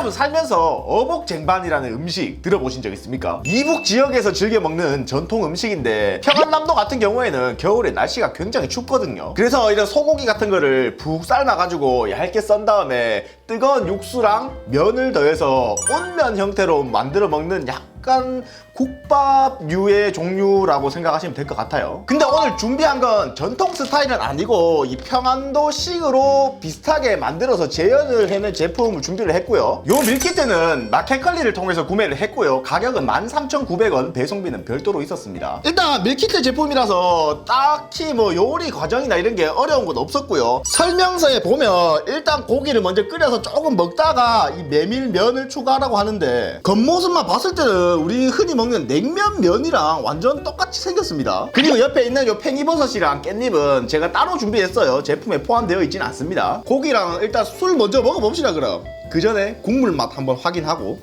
여러분 살면서 어복쟁반이라는 음식 들어보신 적 있습니까? 이북 지역에서 즐겨 먹는 전통 음식인데 평안남도 같은 경우에는 겨울에 날씨가 굉장히 춥거든요. 그래서 이런 소고기 같은 거를 푹 삶아가지고 얇게 썬 다음에 뜨거운 육수랑 면을 더해서 온면 형태로 만들어 먹는 약 간 국밥류의 종류라고 생각하시면 될 것 같아요. 근데 오늘 준비한 건 전통 스타일은 아니고 이 평안도식으로 비슷하게 만들어서 재현을 해낸 제품을 준비를 했고요. 요 밀키트는 마켓컬리를 통해서 구매를 했고요. 가격은 13,900원, 배송비는 별도로 있었습니다. 일단 밀키트 제품이라서 딱히 뭐 요리 과정이나 이런 게 어려운 건 없었고요. 설명서에 보면 일단 고기를 먼저 끓여서 조금 먹다가 이 메밀면을 추가하라고 하는데 겉모습만 봤을 때는 우리 흔히 먹는 냉면 면이랑 완전 똑같이 생겼습니다. 그리고 옆에 있는 요 팽이버섯이랑 깻잎은 제가 따로 준비했어요. 제품에 포함되어 있진 않습니다. 고기랑 일단 술 먼저 먹어봅시다 그럼. 그 전에 국물 맛 한번 확인하고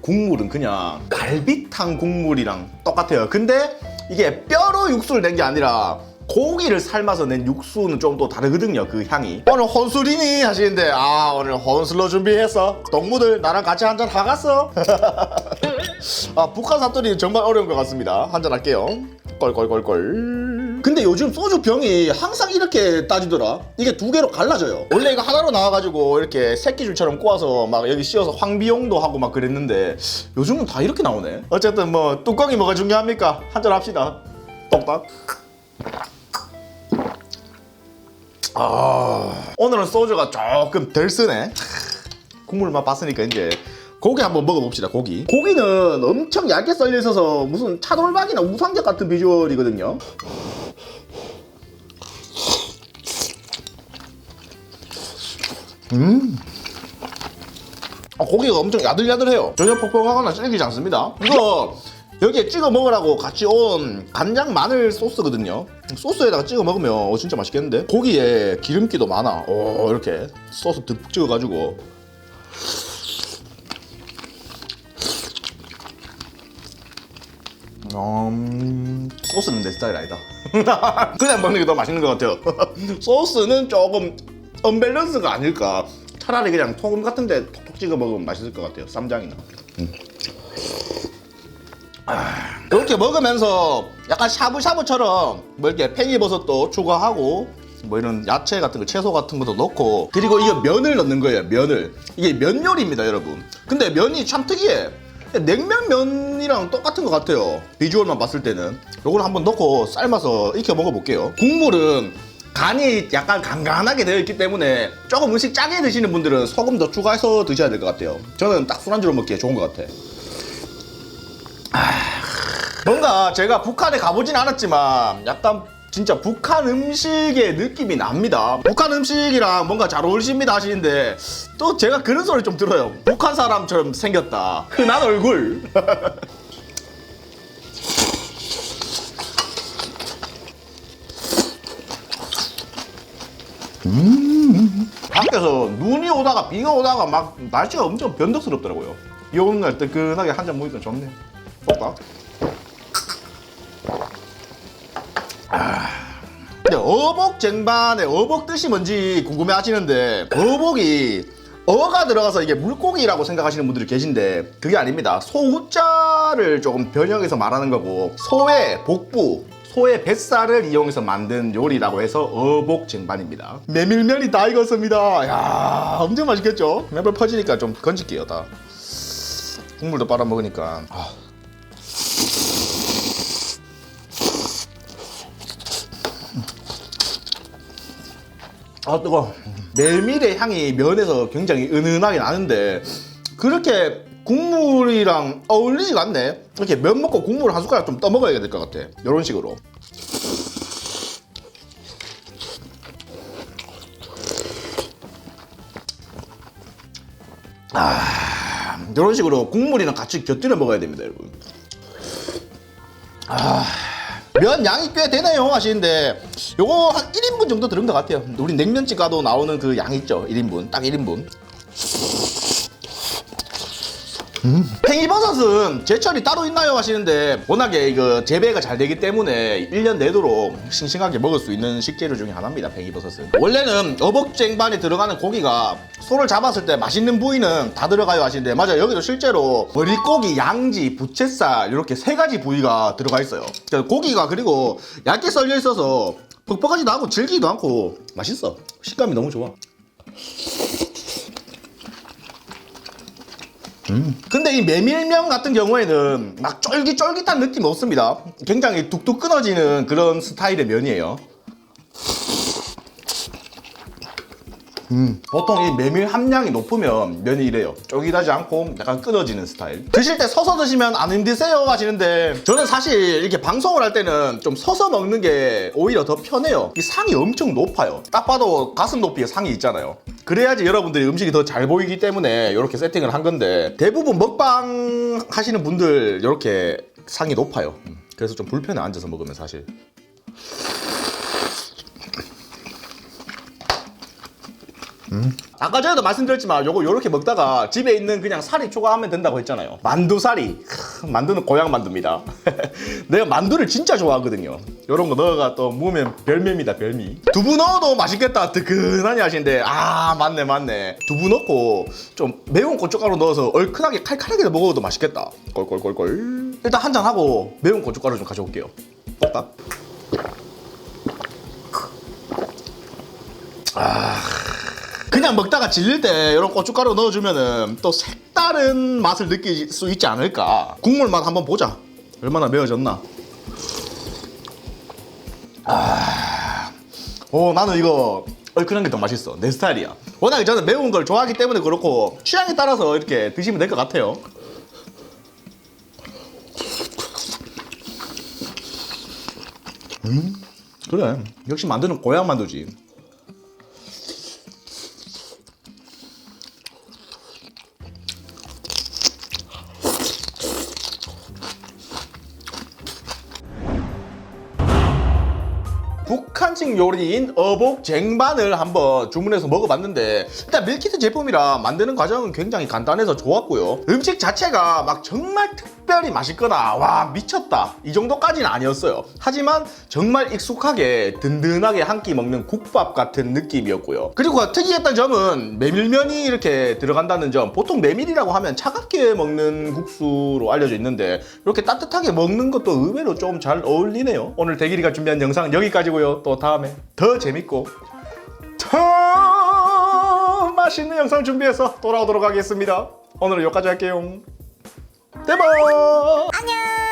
국물은 그냥 갈비탕 국물이랑 똑같아요. 근데 이게 뼈로 육수를 낸 게 아니라 고기를 삶아서 낸 육수는 좀 또 다르거든요. 그 향이. 오늘 혼술이니 하시는데 아 오늘 혼술로 준비했어. 동무들 나랑 같이 한잔 하갔어. 아 북한 사투리 정말 어려운 것 같습니다. 한잔 할게요. 꼴꼴꼴꼴. 근데 요즘 소주 병이 항상 이렇게 따지더라. 이게 두 개로 갈라져요. 원래 이거 하나로 나와가지고 이렇게 새끼줄처럼 꼬아서 막 여기 씌워서 황비용도 하고 막 그랬는데 요즘은 다 이렇게 나오네. 어쨌든 뭐 뚜껑이 뭐가 중요합니까? 한잔 합시다. 똑딱. 아. 오늘은 소주가 조금 덜 쓰네. 국물만 봤으니까 이제 고기 한번 먹어봅시다 고기. 고기는 엄청 얇게 썰려 있어서 무슨 차돌박이나 우상젓 같은 비주얼이거든요. 음. 아, 고기가 엄청 야들야들해요. 전혀 퍽퍽하거나 질기지 않습니다. 이거 여기에 찍어 먹으라고 같이 온 간장 마늘 소스거든요 소스에다가 찍어 먹으면 어, 진짜 맛있겠는데 고기에 기름기도 많아 오 이렇게 소스 듬뿍 찍어가지고 음, 소스는 내 스타일 아니다. 그냥 먹는 게 더 맛있는 것 같아요. 소스는 조금 언밸런스가 아닐까. 차라리 그냥 소금 같은데 톡톡 찍어 먹으면 맛있을 것 같아요. 쌈장이나. 음. 아, 이렇게 먹으면서 약간 샤브샤브처럼 뭐 이렇게 팽이버섯도 추가하고 뭐 이런 야채 같은 거 채소 같은 것도 넣고 그리고 이거 면을 넣는 거예요 면을. 이게 면 요리입니다 여러분. 근데 면이 참 특이해. 냉면 면이랑 똑같은 것 같아요. 비주얼만 봤을 때는. 요걸 한번 넣고 삶아서 익혀 먹어볼게요. 국물은 간이 약간 간간하게 되어 있기 때문에 조금 음식 짜게 드시는 분들은 소금 더 추가해서 드셔야 될 것 같아요. 저는 딱 술안주로 먹기에 좋은 것 같아 뭔가 제가 북한에 가보진 않았지만 약간 진짜 북한 음식의 느낌이 납니다. 북한 음식이랑 뭔가 잘 어울립니다 하시는데 또 제가 그런 소리 좀 들어요. 북한 사람처럼 생겼다. 흔한 얼굴. 음. 밖에서 눈이 오다가 비가 오다가 막 날씨가 엄청 변덕스럽더라고요. 비 오는 날 뜨끈하게 한 잔 먹으니까 좋네. 볼 까? 근데 어복 쟁반의 어복 뜻이 뭔지 궁금해 하시는데 어복이 어가 들어가서 이게 물고기라고 생각하시는 분들이 계신데 그게 아닙니다. 소우자를 조금 변형해서 말하는 거고 소의 복부 소의 뱃살을 이용해서 만든 요리라고 해서 어복 쟁반입니다. 메밀면이 다 익었습니다. 야 엄청 맛있겠죠? 매번 퍼지니까 좀 건질게요 다. 국물도 빨아 먹으니까. 아. 아 뜨거. 메밀의 향이 면에서 굉장히 은은하게 나는데 그렇게 국물이랑 어울리지가 않네. 이렇게 면 먹고 국물 한 숟가락 좀 떠먹어야 될 것 같아. 이런 식으로. 아, 이런 식으로 국물이랑 같이 곁들여 먹어야 됩니다, 여러분. 아, 면 양이 꽤 되네요? 하시는데 요거 한 1인분 정도 들은 것 같아요. 우리 냉면집 가도 나오는 그 양 있죠. 1인분. 딱 1인분 팽이버섯은 제철이 따로 있나요? 하시는데 워낙에 이거 재배가 잘 되기 때문에 1년 내도록 싱싱하게 먹을 수 있는 식재료 중에 하나입니다 팽이버섯은 원래는 어복쟁반에 들어가는 고기가 소를 잡았을 때 맛있는 부위는 다 들어가요 하시는데 맞아 여기도 실제로 머릿고기, 양지, 부채살 이렇게 세 가지 부위가 들어가 있어요. 그러니까 고기가 그리고 얇게 썰려 있어서 퍽퍽하지도 않고 질기도 않고 맛있어. 식감이 너무 좋아 근데 이 메밀면 같은 경우에는 막 쫄깃쫄깃한 느낌이 없습니다. 굉장히 뚝뚝 끊어지는 그런 스타일의 면이에요. 음, 보통 이 메밀 함량이 높으면 면이 이래요. 쫄깃하지 않고 약간 끊어지는 스타일. 드실 때 서서 드시면 안 힘드세요 하시는데 저는 사실 이렇게 방송을 할 때는 좀 서서 먹는 게 오히려 더 편해요. 이 상이 엄청 높아요. 딱 봐도 가슴 높이에 상이 있잖아요. 그래야지 여러분들이 음식이 더 잘 보이기 때문에 이렇게 세팅을 한 건데 대부분 먹방 하시는 분들 이렇게 상이 높아요. 음, 그래서 좀 불편해 앉아서 먹으면 사실. 아까 전에도 말씀드렸지만 요거 요렇게 먹다가 집에 있는 그냥 사리 초과하면 된다고 했잖아요. 만두 사리 크, 만두는 고향 만두입니다. 내가 만두를 진짜 좋아하거든요. 요런 거 넣어가 또 무으면 별미입니다 별미. 두부 넣어도 맛있겠다 뜨끈하니 하시는데 아 맞네 맞네. 두부 넣고 좀 매운 고춧가루 넣어서 얼큰하게 칼칼하게 먹어도 맛있겠다. 꼴꼴꼴꼴. 일단 한잔 하고 매운 고춧가루 좀 가져올게요. 딱 그냥 먹다가 질릴 때 이런 고춧가루 넣어주면은 또 색다른 맛을 느낄 수 있지 않을까. 국물 맛 한번 보자. 얼마나 매워졌나. 아, 오 나는 이거 얼큰한 게 더 맛있어. 내 스타일이야. 워낙에 저는 매운 걸 좋아하기 때문에 그렇고 취향에 따라서 이렇게 드시면 될 것 같아요. 음, 그래. 역시 만두는 고향 만두지. 북한식 요리인 어복 쟁반을 한번 주문해서 먹어봤는데 일단 밀키트 제품이라 만드는 과정은 굉장히 간단해서 좋았고요. 음식 자체가 막 정말 특별히 맛있거나 와 미쳤다. 이 정도까지는 아니었어요. 하지만 정말 익숙하게 든든하게 한 끼 먹는 국밥 같은 느낌이었고요. 그리고 특이했던 점은 메밀면이 이렇게 들어간다는 점. 보통 메밀이라고 하면 차갑게 먹는 국수로 알려져 있는데 이렇게 따뜻하게 먹는 것도 의외로 좀 잘 어울리네요. 오늘 대길이가 준비한 영상 여기까지고요. 또 다음에 더 재밌고 더 맛있는 영상 준비해서 돌아오도록 하겠습니다. 오늘은 여기까지 할게요 대박 안녕.